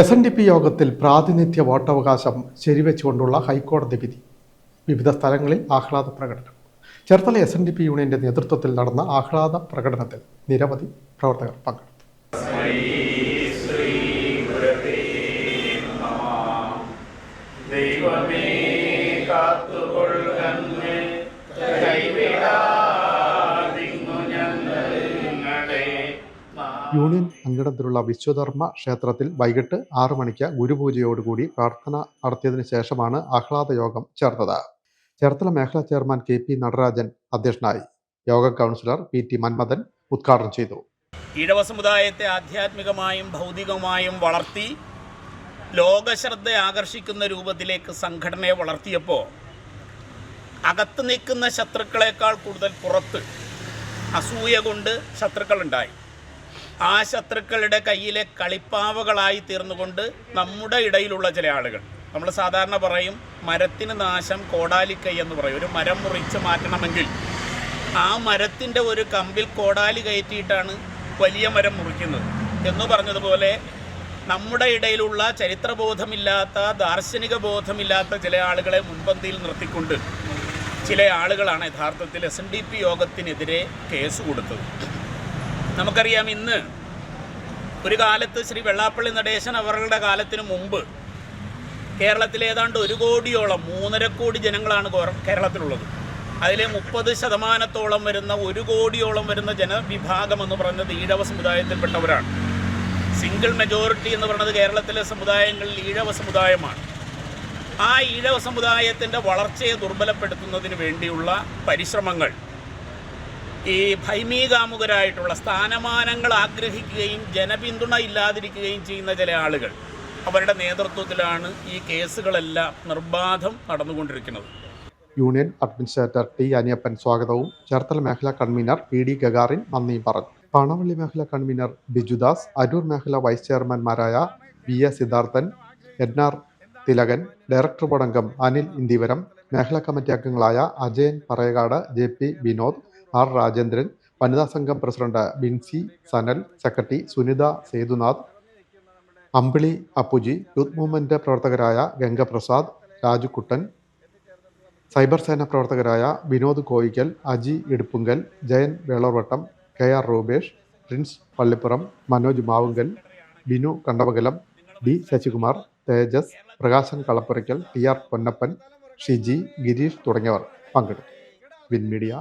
S N D P യോഗത്തിൽ പ്രാതിനിധ്യ വോട്ടവകാശം ശരിവെച്ചുകൊണ്ടുള്ള ഹൈക്കോടതി വിധി. വിവിധ സ്ഥലങ്ങളിൽ ആഹ്ലാദ പ്രകടനം. Cherthala S N D P യൂണിയന്റെ നേതൃത്വത്തിൽ നടന്ന ആഹ്ലാദ പ്രകടനത്തിൽ നിരവധി പ്രവർത്തകർ പങ്കെടുത്തു. യൂണിയൻ അങ്കണത്തിലുള്ള വിശ്വധർമ്മ ക്ഷേത്രത്തിൽ വൈകിട്ട് ആറു മണിക്ക് ഗുരുപൂജയോടുകൂടി പ്രാർത്ഥന നടത്തിയതിനു ശേഷമാണ് ആഹ്ലാദ യോഗം ചേർന്നത് ചേർത്തല മേഖലാ ചെയർമാൻ കെ പി നടരാജൻ അധ്യക്ഷനായി. യോഗ കൗൺസിലർ പി ടി മന്മഥൻ ഉദ്ഘാടനം ചെയ്തു. ഈഴവ സമുദായത്തെ ആധ്യാത്മികമായും ഭൗതികമായും വളർത്തി ലോകശ്രദ്ധ ആകർഷിക്കുന്ന രൂപത്തിലേക്ക് സംഘടനയെ വളർത്തിയപ്പോൾ അകത്ത് നിൽക്കുന്ന ശത്രുക്കളെക്കാൾ കൂടുതൽ പുറത്ത് അസൂയ കൊണ്ട് ശത്രുക്കളുണ്ടായി. ആ ശത്രുക്കളുടെ കയ്യിലെ കളിപ്പാവകളായി തീർന്നുകൊണ്ട് നമ്മുടെ ഇടയിലുള്ള ചില ആളുകൾ. നമ്മൾ സാധാരണ പറയും മരത്തിന് നാശം കോടാലിക്കൈ എന്ന് പറയും. ഒരു മരം മുറിച്ച് മാറ്റണമെങ്കിൽ ആ മരത്തിന്റെ ഒരു കമ്പിൽ കോടാലി കയറ്റിയിട്ടാണ് വലിയ മരം മുറിക്കുന്നത്. എന്ന് പറഞ്ഞതുപോലെ നമ്മുടെ ഇടയിലുള്ള ചരിത്രബോധമില്ലാത്ത ദാർശനിക ബോധമില്ലാത്ത ചില ആളുകളെ മുൻപന്തിയിൽ നിർത്തിക്കൊണ്ട് ചില ആളുകളാണ് യഥാർത്ഥത്തിൽ എസ് എൻ ഡി പി യോഗത്തിനെതിരെ കേസ് കൊടുത്തത്. നമുക്കറിയാം ഇന്ന് ഒരു കാലത്ത് ശ്രീ വെള്ളാപ്പള്ളി നടേശൻ അവരുടെ കാലത്തിന് മുമ്പ് കേരളത്തിൽ ഏതാണ്ട് ഒരു കോടിയോളം മൂന്നര കോടി ജനങ്ങളാണ് കേരളത്തിലുള്ളത്. അതിലെ മുപ്പത് ശതമാനത്തോളം വരുന്ന ഒരു കോടിയോളം വരുന്ന ജനവിഭാഗം എന്ന് പറയുന്നത് ഈഴവ സമുദായത്തിൽപ്പെട്ടവരാണ്. സിംഗിൾ മെജോറിറ്റി എന്ന് പറയുന്നത് കേരളത്തിലെ സമുദായങ്ങളിൽ ഈഴവ സമുദായമാണ്. ആ ഈഴവ സമുദായത്തിന്റെ വളർച്ചയെ ദുർബലപ്പെടുത്തുന്നതിന് വേണ്ടിയുള്ള പരിശ്രമങ്ങൾ ഈ ഭൈമീകാമുകരായിട്ടുള്ള സ്ഥാനമാനങ്ങൾ ആഗ്രഹിക്കുകയും ജനപിന്തുണ ഇല്ലാതിരിക്കുകയും ചെയ്യുന്ന ചില ആളുകൾ അവരുടെ നേതൃത്വത്തിലാണ് ഈ കേസുകളെല്ലാം നിർബാധം നടന്നുകൊണ്ടിരിക്കുന്നത്. യൂണിയൻ അഡ്മിനിസ്ട്രേറ്റർ ടി അനിയപ്പൻ സ്വാഗതവും. ചേർത്തല മേഖലാ കൺവീനർ പി ഡി ഗഗാറിൻ നന്ദിയും പറഞ്ഞു. പണവള്ളി മേഖലാ കൺവീനർ ബിജുദാസ് അരൂർ മേഖലാ vice ചെയർമാൻമാരായ V A Siddharthan N R Thilakan director ബോർഡംഗം Anil Indeevaram മേഖലാ കമ്മിറ്റി അംഗങ്ങളായ Ajayan Parayakad J P Vinod R Rajendran വനിതാ സംഘം president Binsy Sanal secretary Sunitha Sethunath Ambili Appuji youth movement പ്രവർത്തകരായ Gangaprasad Rajukuttan cyber Sena പ്രവർത്തകരായ Vinod Koyikkal Aji Iduppunkal Jayan Velarvattam K R Rupesh prince Pallippuram Manoj Mavunkal Binu Kandavakalam D Sasikumar Thejas Prakashan Kalappurackal T R Ponnappan Shiji Gireesh തുടങ്ങിയവർ പങ്കെടുത്തു. Win media